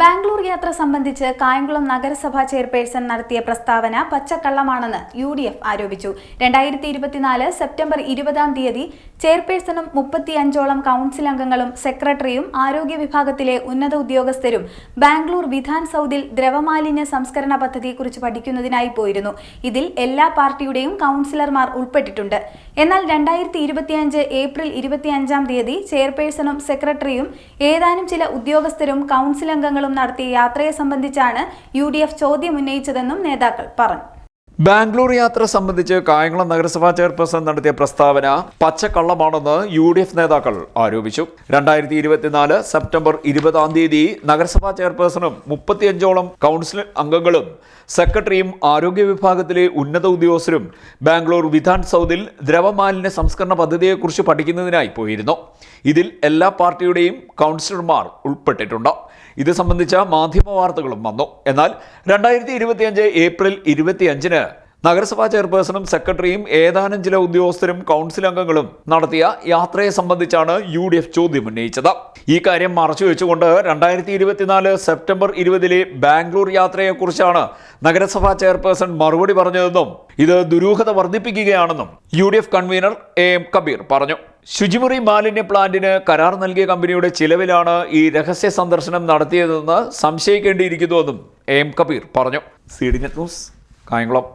ബാംഗ്ലൂർ യാത്ര സംബന്ധിച്ച് കായംകുളം നഗരസഭാ ചെയർപേഴ്സൺ നടത്തിയ പ്രസ്താവന പച്ചക്കള്ളമാണെന്ന് യു ഡി എഫ് ആരോപിച്ചു. രണ്ടായിരത്തി ഇരുപത്തിനാല് സെപ്റ്റംബർ ഇരുപതാം തീയതി ചെയർപേഴ്സണും മുപ്പത്തിയഞ്ചോളം കൗൺസിൽ അംഗങ്ങളും സെക്രട്ടറിയും ആരോഗ്യ വിഭാഗത്തിലെ ഉന്നത ഉദ്യോഗസ്ഥരും ബാംഗ്ലൂർ വിധാൻ സൗദിൽ ദ്രവമാലിന്യ സംസ്കരണ പദ്ധതിയെക്കുറിച്ച് പഠിക്കുന്നതിനായി പോയിരുന്നു. ഇതിൽ എല്ലാ പാർട്ടിയുടെയും കൗൺസിലർമാർ ഉൾപ്പെട്ടിട്ടുണ്ട്. എന്നാൽ രണ്ടായിരത്തി ഇരുപത്തിയഞ്ച് ഏപ്രിൽ ഇരുപത്തിയഞ്ചാം തീയതി ചെയർപേഴ്സണും സെക്രട്ടറിയും ഏതാനും ചില ഉദ്യോഗസ്ഥരും കൗൺസിൽ അംഗങ്ങളും നടത്തിയ യാത്രയെ സംബന്ധിച്ചാണ് യു ചോദ്യം ഉന്നയിച്ചതെന്നും നേതാക്കൾ പറഞ്ഞു. ബാംഗ്ലൂർ യാത്ര സംബന്ധിച്ച് കായംകുളം നഗരസഭാ ചെയർപേഴ്സൺ നടത്തിയ പ്രസ്താവന പച്ചക്കള്ളമാണെന്ന് യു ഡി എഫ് നേതാക്കൾ ആരോപിച്ചു. രണ്ടായിരത്തി ഇരുപത്തിനാല് സെപ്റ്റംബർ ഇരുപതാം തീയതി നഗരസഭാ ചെയർപേഴ്സണും മുപ്പത്തിയഞ്ചോളം കൗൺസിൽ അംഗങ്ങളും സെക്രട്ടറിയും ആരോഗ്യ വിഭാഗത്തിലെ ഉന്നത ഉദ്യോഗസ്ഥരും ബാംഗ്ലൂർ വിധാൻ സൗദിൽ ദ്രവമാലിന്യ സംസ്കരണ പദ്ധതിയെക്കുറിച്ച് പഠിക്കുന്നതിനായി പോയിരുന്നു. ഇതിൽ എല്ലാ പാർട്ടിയുടെയും കൗൺസിലർമാർ ഉൾപ്പെട്ടിട്ടുണ്ട്. ഇത് സംബന്ധിച്ച മാധ്യമ വാർത്തകളും വന്നു. എന്നാൽ രണ്ടായിരത്തി ഇരുപത്തിയഞ്ച് ഏപ്രിൽ ഇരുപത്തിയഞ്ചിന് നഗരസഭാ ചെയർപേഴ്സണും സെക്രട്ടറിയും ഏതാനും ചില ഉദ്യോഗസ്ഥരും കൗൺസിൽ അംഗങ്ങളും നടത്തിയ യാത്രയെ സംബന്ധിച്ചാണ് യു ഡി എഫ് ചോദ്യം ഉന്നയിച്ചത്. ഈ കാര്യം മറച്ചു വെച്ചുകൊണ്ട് രണ്ടായിരത്തി ഇരുപത്തിനാല് സെപ്റ്റംബർ ഇരുപതിലെ ബാംഗ്ലൂർ യാത്രയെക്കുറിച്ചാണ് നഗരസഭാ ചെയർപേഴ്സൺ മറുപടി പറഞ്ഞതെന്നും ഇത് ദുരൂഹത വർദ്ധിപ്പിക്കുകയാണെന്നും U D F convener A M Kabir പറഞ്ഞു. ശുചിമുറി മാലിന്യ പ്ലാന്റിന് കരാർ നൽകിയ കമ്പനിയുടെ ചിലവിലാണ് ഈ രഹസ്യ സന്ദർശനം നടത്തിയതെന്ന് സംശയിക്കേണ്ടിയിരിക്കുന്നുവെന്നും എ എം കബീർ പറഞ്ഞു. C D net news Kayamkulam.